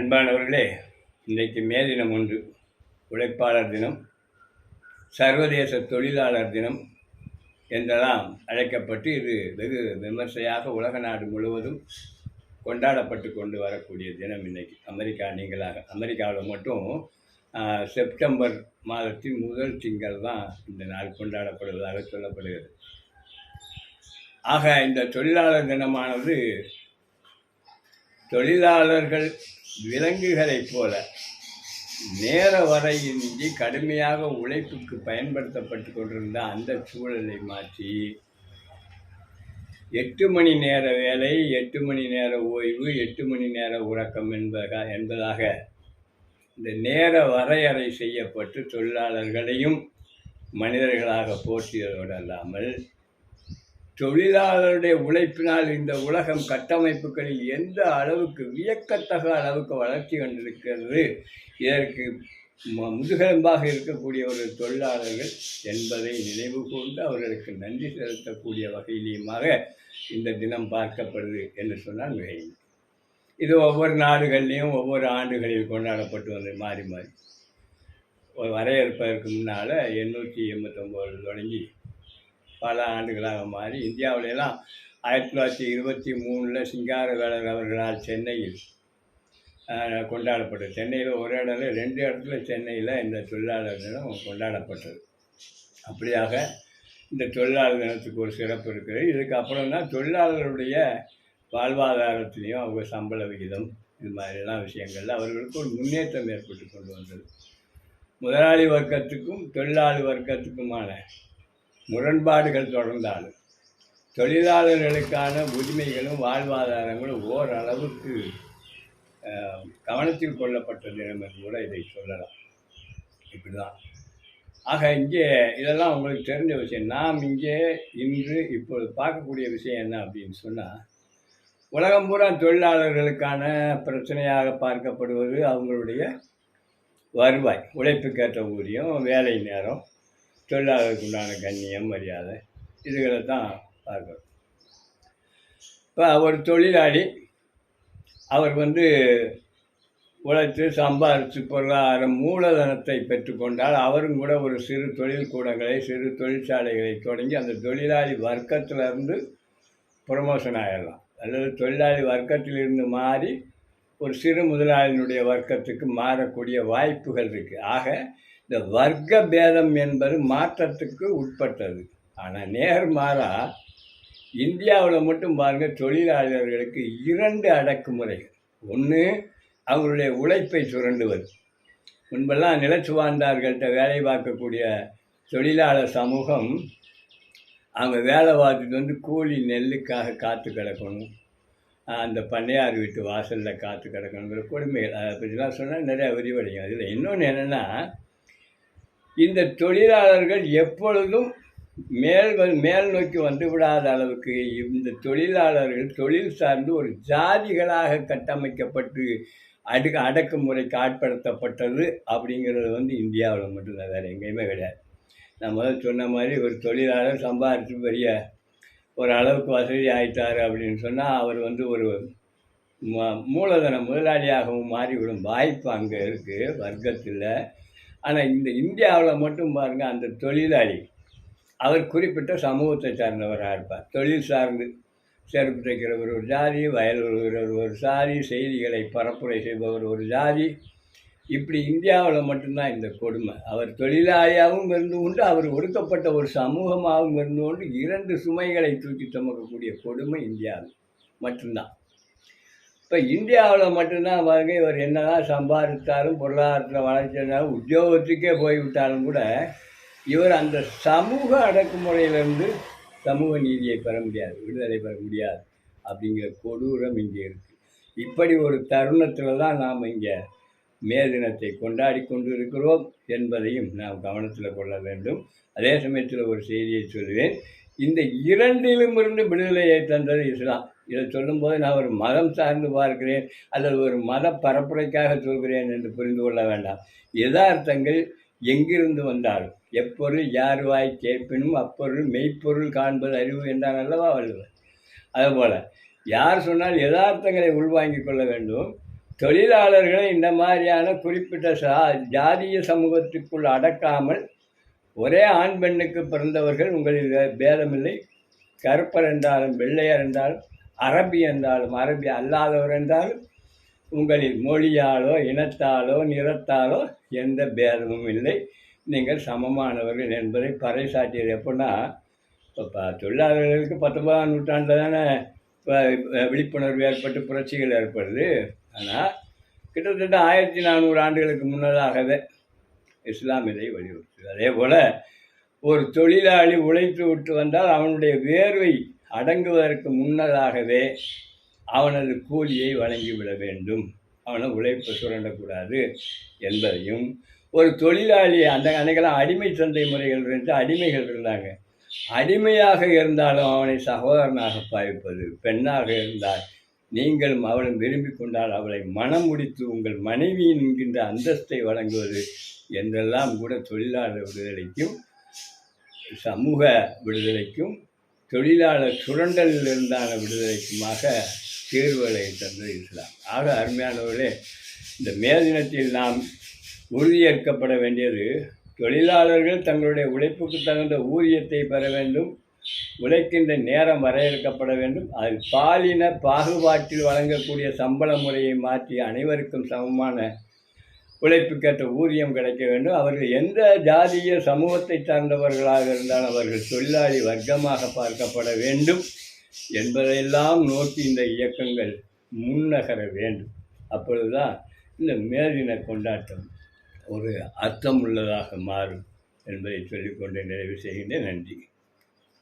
அன்பானவர்களே இன்றைக்கு மே தினம் ஒன்று உழைப்பாளர் தினம் சர்வதேச தொழிலாளர் தினம் என்றெல்லாம் அழைக்கப்பட்டு இது வெகு விமர்சையாக உலக நாடு முழுவதும் கொண்டாடப்பட்டு கொண்டு வரக்கூடிய தினம் இன்னைக்கு. அமெரிக்கா நீங்களாக அமெரிக்காவில் மட்டும் செப்டம்பர் மாதத்தின் முதல் திங்கள் தான் இந்த நாள் கொண்டாடப்படுவதாக சொல்லப்படுகிறது. ஆக இந்த தொழிலாளர் தினமானது தொழிலாளர்கள் விலங்குகளைப் போல. நேர வரையின்றி கடுமையாக உழைப்புக்கு பயன்படுத்தப்பட்டு கொண்டிருந்த அந்த சூழலை மாற்றி எட்டு மணி நேர வேலை எட்டு மணி நேர ஓய்வு எட்டு மணி நேர உறக்கம் என்பதாக என்பதாக இந்த நேர வரையறை செய்யப்பட்டு தொழிலாளர்களையும் மனிதர்களாக போற்றியதோடு அல்லாமல் தொழிலாளருடைய உழைப்பினால் இந்த உலகம் கட்டமைப்புகளில் எந்த அளவுக்கு வியக்கத்தக அளவுக்கு வளர்ச்சி கண்டிருக்கிறது? இதற்கு முதுகெலும்பாக இருக்கக்கூடிய ஒரு தொழிலாளர்கள் என்பதை நினைவு கூர்ந்து அவர்களுக்கு நன்றி செலுத்தக்கூடிய வகையிலுமாக இந்த தினம் பார்க்கப்படுது என்று சொன்னால் மிகையில் இது ஒவ்வொரு நாடுகள்லேயும் ஒவ்வொரு ஆண்டுகளில் கொண்டாடப்பட்டு வந்து மாறி மாறி. ஒரு வரையறுப்பதற்கு முன்னால் எண்ணூற்றி எண்பத்தொம்போது தொடங்கி பல ஆண்டுகளாக மாறி இந்தியாவிலெல்லாம் ஆயிரத்தி தொள்ளாயிரத்தி இருபத்தி மூணில் சிங்காரவேலர் அவர்களால் சென்னையில் கொண்டாடப்பட்டது. சென்னையில் ஒரு இடத்துல ரெண்டு இடத்துல சென்னையில் இந்த தொழிலாளர் தினம் கொண்டாடப்பட்டது. அப்படியாக இந்த தொழிலாளர் தினத்துக்கு ஒரு சிறப்பு இருக்குது இதுக்கு அப்புறம் தான் தொழிலாளர்களுடைய வாழ்வாதாரத்திலையும் அவங்க சம்பள விகிதம் இது மாதிரிலாம் விஷயங்கள்ல அவர்களுக்கு ஒரு முன்னேற்றம் ஏற்பட்டு கொண்டு வந்தது. முதலாளி வர்க்கத்துக்கும் தொழிலாளி வர்க்கத்துக்குமான முரண்பாடுகள் தொடர்ந்தாலும் தொழிலாளர்களுக்கான உரிமைகளும் வாழ்வாதாரங்களும் ஓரளவுக்கு கவனத்தில் கொள்ளப்பட்ட தினம் என்று கூட இதை சொல்லலாம். இப்படி தான் ஆக இங்கே இதெல்லாம் உங்களுக்கு தெரிஞ்ச விஷயம். நாம் இங்கே இன்று இப்போது பார்க்கக்கூடிய விஷயம் என்ன அப்படின்னு சொன்னால் உலகம் பூரா தொழிலாளர்களுக்கான பிரச்சனையாக பார்க்கப்படுவது அவங்களுடைய வருவாய் உழைப்புக்கேற்ற ஊதியம் வேலை நேரம் தொழிலாளருக்கு உண்டான கண்ணியம் மரியாதை இதுகளை தான் பார்க்கணும். இப்போ ஒரு தொழிலாளி அவர் வந்து உழைத்து சம்பாதித்து பொருளாதார மூலதனத்தை பெற்றுக்கொண்டால் அவரும் கூட ஒரு சிறு தொழில் கூடங்களை சிறு தொழிற்சாலைகளை தொடங்கி அந்த தொழிலாளி வர்க்கத்திலிருந்து ப்ரொமோஷன் ஆகிடலாம் அல்லது தொழிலாளி வர்க்கத்திலிருந்து மாறி ஒரு சிறு முதலாளியினுடைய வர்க்கத்துக்கு மாறக்கூடிய வாய்ப்புகள் இருக்குது ஆக இந்த வர்க்க பேதம் என்பது மாற்றத்துக்கு உட்பட்டது. ஆனால் நேர்மாறா இந்தியாவில் மட்டும் பாருங்கள் தொழிலாளர்களுக்கு இரண்டு அடக்குமுறைகள். ஒன்று அவங்களுடைய உழைப்பை சுரண்டுவது. முன்பெல்லாம் நிலச்சு வாழ்ந்தார்கள்ட்ட வேலை பார்க்கக்கூடிய தொழிலாளர் சமூகம் அவங்க வேலை பார்த்துட்டு வந்து கூலி நெல்லுக்காக காத்து கிடக்கணும். அந்த பண்ணையார் வீட்டு வாசலில் காத்து கிடக்கணுங்கிற கொடுமைகள். அதை பற்றிலாம் சொன்னால் நிறையா விரிவடையும். அதில் இன்னொன்று என்னென்னா இந்த தொழிலாளர்கள் எப்பொழுதும் மேல் மேல் நோக்கி வந்து விடாத அளவுக்கு இந்த தொழிலாளர்கள் தொழில் சார்ந்து ஒரு ஜாதிகளாக கட்டமைக்கப்பட்டு அடுக்கு அடக்குமுறைக்கு ஆட்படுத்தப்பட்டது அப்படிங்கிறது வந்து இந்தியாவில் மட்டும்தான் வேறு எங்கேயுமே கிடையாது. நான் முதல்ல சொன்ன மாதிரி ஒரு தொழிலாளர் சம்பாதிச்சு பெரிய ஒரு அளவுக்கு வசதி ஆயிட்டார் அப்படின்னு சொன்னால் அவர் வந்து ஒரு ம- மூலதன முதலாளியாகவும் மாறிவிடும் வாய்ப்பு அங்கே இருக்குது வர்க்கத்தில். ஆனால் இந்த இந்தியாவில் மட்டும் பாருங்கள் அந்த தொழிலாளி அவர் குறிப்பிட்ட சமூகத்தை சார்ந்தவராக இருப்பார். தொழில் சார்ந்து செருப்பு தைக்கிறவர் ஒரு ஜாதி வயல் உழுகிறவர் ஒரு ஜாதி செய்திகளை பரப்புரை செய்பவர் ஒரு ஜாதி. இப்படி இந்தியாவில் மட்டும்தான் இந்த கொடுமை. அவர் தொழிலாளியாகவும் இருந்து கொண்டு அவர் ஒடுக்கப்பட்ட ஒரு சமூகமாகவும் இருந்து கொண்டு இரண்டு சுமைகளை தூக்கி சுமக்கக்கூடிய கொடுமை இந்தியாவில் மட்டும்தான். இப்போ இந்தியாவில் மட்டும்தான் பாருங்க இவர் என்னதான் சம்பாதித்தாலும் பொருளாதாரத்தில் வளர்ச்சினாலும் உத்தியோகத்துக்கே போய்விட்டாலும் கூட இவர் அந்த சமூக அடக்குமுறையிலிருந்து சமூக நீதியை பெற முடியாது விடுதலை பெற முடியாது அப்படிங்கிற கொடூரம் இங்கே இருக்குது இப்படி ஒரு தருணத்தில் தான் நாம் இங்கே மே தினத்தை கொண்டாடி கொண்டு இருக்கிறோம் என்பதையும் நாம் கவனத்தில் கொள்ள வேண்டும். அதே சமயத்தில் ஒரு செய்தியை சொல்லுவேன். இந்த இரண்டிலும் இருந்து விடுதலையை தந்தது இஸ்லாம். இதை சொல்லும்போது நான் ஒரு மதம் சார்ந்து பார்க்கிறேன் அல்லது ஒரு மத பரப்புரைக்காக சொல்கிறேன் என்று புரிந்து கொள்ள வேண்டாம். யதார்த்தங்கள் எங்கிருந்து வந்தாலும் எப்பொருள் யார் வாய் கேட்பினும் அப்பொருள் மெய்ப்பொருள் காண்பது அறிவு என்றான் அல்லவா வள்ளுவர்? அதுபோல் யார் சொன்னால் யதார்த்தங்களை உள்வாங்கிக் கொள்ள வேண்டும். தொழிலாளர்களை இந்த மாதிரியான குறிப்பிட்ட சா ஜாதிய சமூகத்துக்குள் அடக்காமல் ஒரே ஆண் பெண்ணுக்கு பிறந்தவர்கள் உங்களில் பேதமில்லை. கருப்பர் என்றாலும் வெள்ளையர் என்றாலும் அரபி என்றாலும் அரபி அல்லாதவர் என்றாலும் உங்களில் மொழியாலோ இனத்தாலோ நிறத்தாலோ எந்த பேதமும் இல்லை. நீங்கள் சமமானவர்கள் என்பதை பறைசாற்றியது எப்படின்னா இப்போ தொழிலாளர்களுக்கு பத்தொன்பதாம் நூற்றாண்டில் தானே இப்போ விழிப்புணர்வு ஏற்பட்டு புரட்சிகள் ஏற்படுது. ஆனால் கிட்டத்தட்ட ஆயிரத்தி நானூறு ஆண்டுகளுக்கு முன்னதாகவே இஸ்லாம் இதை வலியுறுத்துது. அதே போல் ஒரு தொழிலாளி உழைத்து விட்டு வந்தால் அவனுடைய வேர்வை அடங்குவதற்கு முன்னதாகவே அவனது கூலியை வழங்கிவிட வேண்டும். அவனை உழைப்பை சுரண்டக்கூடாது என்பதையும் ஒரு தொழிலாளி அந்த அன்னைக்கெல்லாம் அடிமை சந்தை முறைகள் இருந்து அடிமைகள் இருந்தாங்க. அடிமையாக இருந்தாலும் அவனை சகோதரனாக பாய்ப்பது பெண்ணாக இருந்தால் நீங்கள் அவளும் விரும்பி கொண்டால் அவளை மனம் முடித்து உங்கள் மனைவி என்கின்ற அந்தஸ்தை வழங்குவது என்றெல்லாம் கூட தொழிலாளர் விடுதலைக்கும் சமூக விடுதலைக்கும் தொழிலாளர் சுரண்டலில் இருந்தான விடுதலைக்குமாக தீர்வுகளை தந்தது இஸ்லாம் ஆக அருமையானவர்களே இந்த மேதினத்தில் நாம் உறுதியேற்கப்பட வேண்டியது தொழிலாளர்கள் தங்களுடைய உழைப்புக்கு தகுந்த ஊதியத்தை பெற வேண்டும் உழைக்கின்ற நேரம் வரையறுக்கப்பட வேண்டும் அதில் பாலின பாகுபாட்டில் வழங்கக்கூடிய சம்பள முறையை மாற்றி அனைவருக்கும் சமமான உழைப்புக்கேற்ற ஊதியம் கிடைக்க வேண்டும். அவர்கள் எந்த ஜாதிய சமூகத்தை சார்ந்தவர்களாக இருந்தாலும் அவர்கள் தொழிலாளி வர்க்கமாக பார்க்கப்பட வேண்டும். என்பதையெல்லாம் நோக்கி இந்த இயக்கங்கள் முன்னகர வேண்டும். அப்பொழுதுதான் இந்த மேதின கொண்டாட்டம் ஒரு அர்த்தமுள்ளதாக மாறும் என்பதை சொல்லிக்கொண்டு நிறைவு செய்கின்றேன். நன்றி.